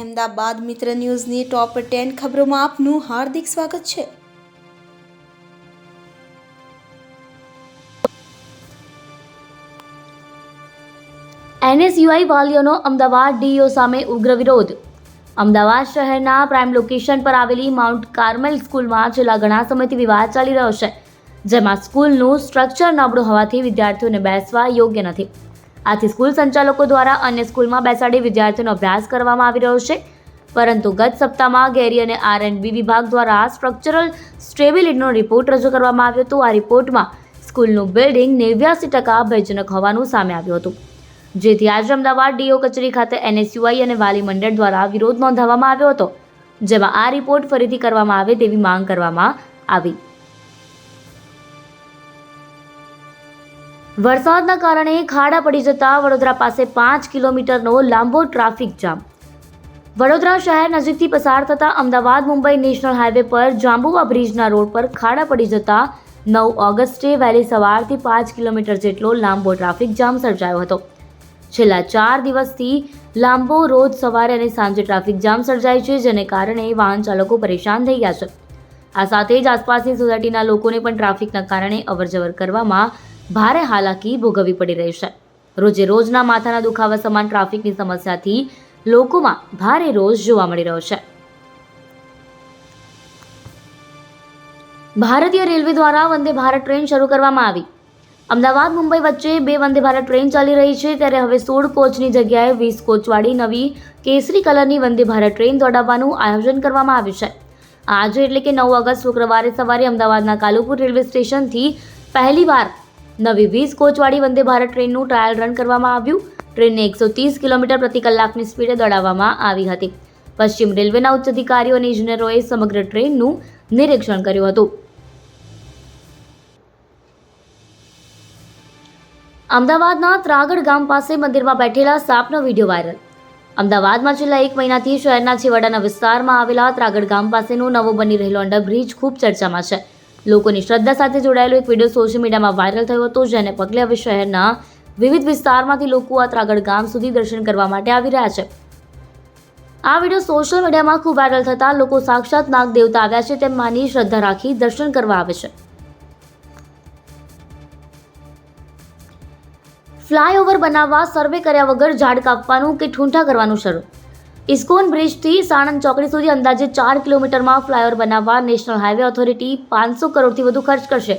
અમદાવાદ મિત્ર ન્યૂઝની top ten ખબરોમાં આપનું હાર્દિક સ્વાગત છે. એનએસયુઆઈ વાલીઓનો અમદાવાદ ડીઓ સામે ઉગ્ર વિરોધ. અમદાવાદ શહેરના પ્રાઇમ લોકેશન પર આવેલી માઉન્ટ કાર્મેલ સ્કૂલમાં છેલ્લા ઘણા સમયથી વિવાદ ચાલી રહ્યો છે, જેમાં સ્કૂલનું સ્ટ્રક્ચર નબળું હોવાથી વિદ્યાર્થીઓને બેસવા યોગ્ય નથી. આથી સ્કૂલ સંચાલકો દ્વારા અન્ય સ્કૂલમાં બેસાડી વિદ્યાર્થીઓનો અભ્યાસ કરવામાં આવી રહ્યો છે. પરંતુ ગત સપ્તાહમાં ગેરી અને આર એન્ડ બી વિભાગ દ્વારા સ્ટ્રક્ચરલ સ્ટેબિલિટીનો રિપોર્ટ રજૂ કરવામાં આવ્યો હતો. આ રિપોર્ટમાં સ્કૂલનું બિલ્ડિંગ નેવ્યાસી ટકા ભયજનક હોવાનું સામે આવ્યું હતું. જેથી આજે અમદાવાદ ડીઓ કચેરી ખાતે એનએસયુઆઈ અને વાલી મંડળ દ્વારા વિરોધ નોંધાવવામાં આવ્યો હતો, જેમાં આ રિપોર્ટ ફરીથી કરવામાં આવે તેવી માંગ કરવામાં આવી. વરસાદના કારણે ખાડા પડી જતા વડોદરા પાસે પાંચ કિલોમીટરનો લાંબો ટ્રાફિક જામ. વડોદરા શહેર નજીકથી પસાર થતા અમદાવાદ, મુંબઈ નેશનલ હાઈવે પર જાંબુવા બ્રિજના રોડ પર ખાડા પડી જતા નવ ઓગસ્ટે વહેલી સવારથી પાંચ કિલોમીટર જેટલો લાંબો ટ્રાફિક જામ સર્જાયો હતો. છેલ્લા ચાર દિવસથી લાંબો રોજ સવારે અને સાંજે ટ્રાફિક જામ સર્જાય છે, જેને કારણે વાહન ચાલકો પરેશાન થઈ ગયા છે. આ સાથે જ આસપાસની સોસાયટીના લોકોને પણ ટ્રાફિકના કારણે અવરજવર કરવામાં ભારે હાલાકી ભોગવવી પડી રહી છે. રોજે રોજના માથાના દુખાવા સમાન ટ્રાફિકની સમસ્યાથી લોકોમાં ભારે રોષ જોવા મળી રહ્યો છે. ભારતીય રેલવે દ્વારા વંદે ભારત ટ્રેન શરૂ કરવામાં આવી. અમદાવાદ, મુંબઈ વચ્ચે બે વંદે ભારત ટ્રેન ચાલી રહી છે, ત્યારે હવે સોળ કોચની જગ્યાએ વીસ કોચવાળી નવી કેસરી કલરની વંદે ભારત ટ્રેન દોડાવવાનું આયોજન કરવામાં આવ્યું છે. આજે એટલે કે નવ ઓગસ્ટ શુક્રવારે સવારે અમદાવાદના કાલુપુર રેલવે સ્ટેશનથી પહેલીવાર નવી વીસ કોચવાળી વંદે ભારત ટ્રેનનું ટ્રાયલ રન કરવામાં આવ્યું. ટ્રેનને એકસો ત્રીસ કિલોમીટર પ્રતિ કલાકની સ્પીડે દોડાવવામાં આવી હતી. પશ્ચિમ રેલવેના ઉચ્ચ અધિકારીઓ અને ઇજનેરોએ સમગ્ર ટ્રેનનું નિરીક્ષણ કર્યું હતું. અમદાવાદના ત્રાગડ ગામ પાસે મંદિરમાં બેઠેલા સાપનો વીડિયો વાયરલ. અમદાવાદમાં છેલ્લા એક મહિનાથી શહેરના છેવાડાના વિસ્તારમાં આવેલા ત્રાગડ ગામ પાસેનો નવો બની રહેલો અંડરબ્રિજ ખૂબ ચર્ચામાં છે. લોકોની શ્રદ્ધા સાથે જોડાયેલો એક વીડિયો સોશિયલ મીડિયામાં વાયરલ થયો હતો, જેને પગલે હવે શહેરના વિવિધ વિસ્તારમાંથી લોકો આ ત્રાગડ ગામ સુધી દર્શન કરવા માટે આવી રહ્યા છે. આ વીડિયો સોશિયલ મીડિયામાં ખૂબ વાયરલ થતાં લોકો સાક્ષાત નાગ દેવતા આવ્યા છે તેમ માની શ્રદ્ધા રાખી દર્શન કરવા આવે છે. ફ્લાયઓવર બનાવવા સર્વે કર્યા વગર ઝાડ કાપવાનું કે ઠૂંઠા કરવાનું શરૂ? ઇસ્કોન બ્રિજથી સાણંદ ચોકડી સુધી અંદાજે ચાર કિલોમીટરમાં ફ્લાયઓવર બનાવવા નેશનલ હાઈવે ઓથોરિટી પાંચસો કરોડથી વધુ ખર્ચ કરશે.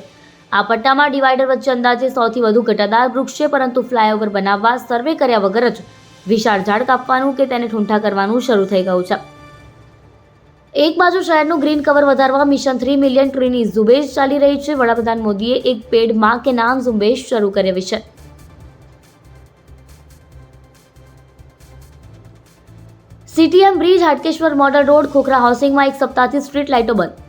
આ પટ્ટામાં ડિવાઈડર વચ્ચે અંદાજે સૌથી વધુ ઘટાદાર વૃક્ષ છે, પરંતુ ફ્લાયઓવર બનાવવા સર્વે કર્યા વગર જ વિશાળ ઝાડ કાપવાનું કે તેને ઠૂંઠા કરવાનું શરૂ થઈ ગયું છે. એક બાજુ શહેરનું ગ્રીન કવર વધારવા મિશન થ્રી મિલિયન ટ્રીની ઝુંબેશ ચાલી રહી છે. વડાપ્રધાન મોદીએ એક પેડમાં કે નામ ઝુંબેશ શરૂ કર્યા છે CTM bridge, Hatkeshwar model road, Khokhra હાઉસિંગમાં એક સપ્તાહથી સ્ટ્રીટ લાઇટો બંધ.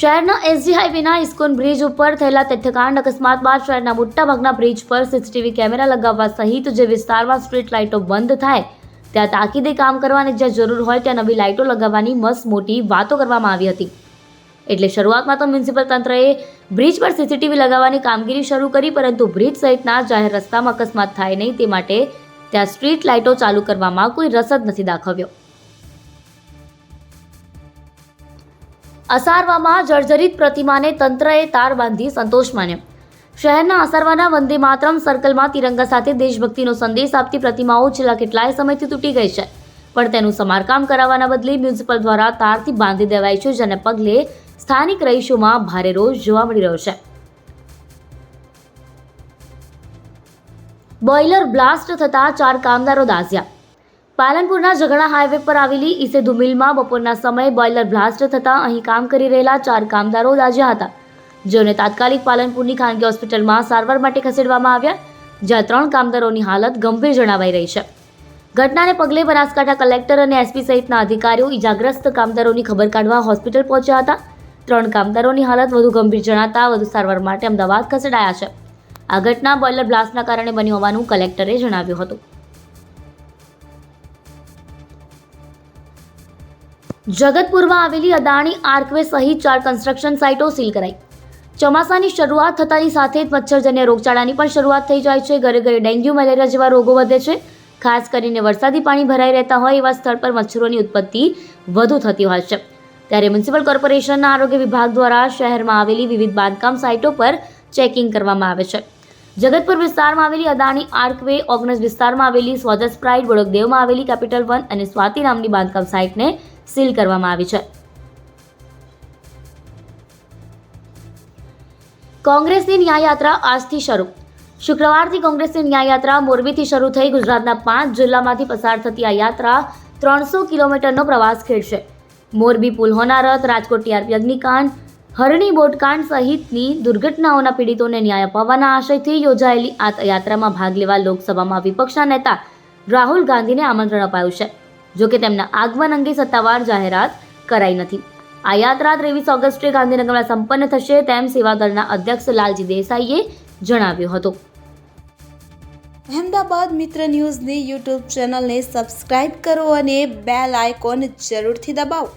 શહેરના એસજી હાઈવેના ઇસ્કોન બ્રિજ ઉપર થયેલા તથ્યકાંડ અકસ્માત બાદ શહેરના મોટાભાગના બ્રિજ પર સીસીટીવી કેમેરા લગાવવા સહિત જે વિસ્તારમાં સ્ટ્રીટ લાઇટો બંધ થાય, ત્યાં તાકીદે કામ કરવાની જ્યાં જરૂર હોય ત્યાં નવી લાઇટો લગાવવાની મસ્ત મોટી વાતો કરવામાં આવી હતી. એટલે શરૂઆતમાં તો મ્યુનિસિપલ તંત્રએ બ્રિજ પર સીસીટીવી લગાવવાની કામગીરી શરૂ કરી, પરંતુ બ્રિજ સહિતના જાહેર રસ્તામાં અકસ્માત થાય નહીં તે માટે ત્યાં સ્ટ્રીટ લાઇટો ચાલુ કરવામાં કોઈ રસ જ નથી દાખવ્યો. અસારવામાં જર્જરિત પ્રતિમાને તંત્રએ તાર બાંધી સંતોષ માન્યો. શહેરના અસારવાના વંદે માતરમ સર્કલમાં તિરંગા સાથે દેશભક્તિનો સંદેશ આપતી પ્રતિમાઓ છેલ્લા કેટલાય સમયથી તૂટી ગઈ છે. પણ તેનું સમારકામ કરાવવાના બદલે મ્યુનિસિપલ દ્વારા તારથી બાંધી દેવાય છે, જેને પગલે સ્થાનિક રહીશોમાં ભારે રોષ જોવા મળી રહ્યો છે. બોઇલર બ્લાસ્ટ થતાં ચાર કામદારો દાઝ્યા. પાલનપુરના ઝઘડા હાઈવે પર આવેલી ઈસેધુ મિલમાં બપોરના સમયે બોઇલર બ્લાસ્ટ થતાં અહીં કામ કરી રહેલા ચાર કામદારો દાઝ્યા હતા, જેઓને તાત્કાલિક પાલનપુરની ખાનગી હોસ્પિટલમાં સારવાર માટે ખસેડવામાં આવ્યા, જ્યાં ત્રણ કામદારોની હાલત ગંભીર જણાવાઈ રહી છે. ઘટનાને પગલે બનાસકાંઠા કલેક્ટર અને એસપી સહિતના અધિકારીઓ ઇજાગ્રસ્ત કામદારોની ખબર કાઢવા હોસ્પિટલ પહોંચ્યા હતા. ત્રણ કામદારોની હાલત વધુ ગંભીર જણાતા વધુ સારવાર માટે અમદાવાદ ખસેડાયા છે. આ ઘટના બોઇલર બ્લાસ્ટના કારણે બની હોવાનું કલેક્ટરે જણાવ્યું હતું. જગતપુરમાં આવેલી અદાણી આર્કવે સહિત ચાર કન્સ્ટ્રક્શન સાઇટો સીલ કરાઈ. ચોમાસાની શરૂઆત થતાની સાથે જ મચ્છરજન્ય રોગચાળાની પણ શરૂઆત થઈ જાય છે. ઘરે ઘરે ડેન્ગ્યુ, મેલેરિયા જેવા રોગો વધે છે. ખાસ કરીને વરસાદી પાણી ભરાઈ રહેતા હોય એવા સ્થળ પર મચ્છરોની ઉત્પત્તિ વધુ થતી હોય છે. ત્યારે મ્યુનિસિપલ કોર્પોરેશનના આરોગ્ય વિભાગ દ્વારા શહેરમાં આવેલી વિવિધ બાંધકામ સાઇટો પર ચેકિંગ કરવામાં આવે છે. જગતપુર વિસ્તારમાં આવેલી અદાણી આર્કવે ઓગણસ વિસ્તારમાં આવેલી સ્વજસ પ્રાઇડ બોડકદેવમાં આવેલી કેપિટલ વન અને સ્વાતિ નામની બાંધકામ સાઇટને સીલ કરવામાં આવી છે. કોંગ્રેસની ન્યાયયાત્રા આજથી શરૂ. શુક્રવારથી કોંગ્રેસની ન્યાયયાત્રા મોરબીથી શરૂ થઈ. ગુજરાતના પાંચ જિલ્લામાંથી પસાર થતી આ યાત્રા ત્રણસો કિલોમીટરનો પ્રવાસ ખેડશે. મોરબી પુલ હોનારત, રાજકોટ ટીઆરપી અગ્નિકાંડ હરણી બોટકાંડ સહિતની દુર્ઘટનાઓના પીડિતોને ન્યાય અપાવવાના આશયથી યોજાયેલી આ યાત્રામાં ભાગ લેવા લોકસભામાં વિપક્ષના નેતા રાહુલ ગાંધીને આમંત્રણ અપાયું છે. જોકે તેમના આગમન અંગે સત્તાવાર જાહેરાત કરાઈ નથી. આ યાત્રા ત્રેવીસ ઓગસ્ટે ગાંધીનગરમાં સંપન્ન થશે તેમ સેવાદળના અધ્યક્ષ લાલજી દેસાઈએ જણાવ્યું હતું. અહેમદાબાદ મિત્ર ન્યૂઝની યુટ્યુબ ચેનલને સબસ્ક્રાઇબ કરો અને બેલ આઇકોન જરૂરથી દબાવો.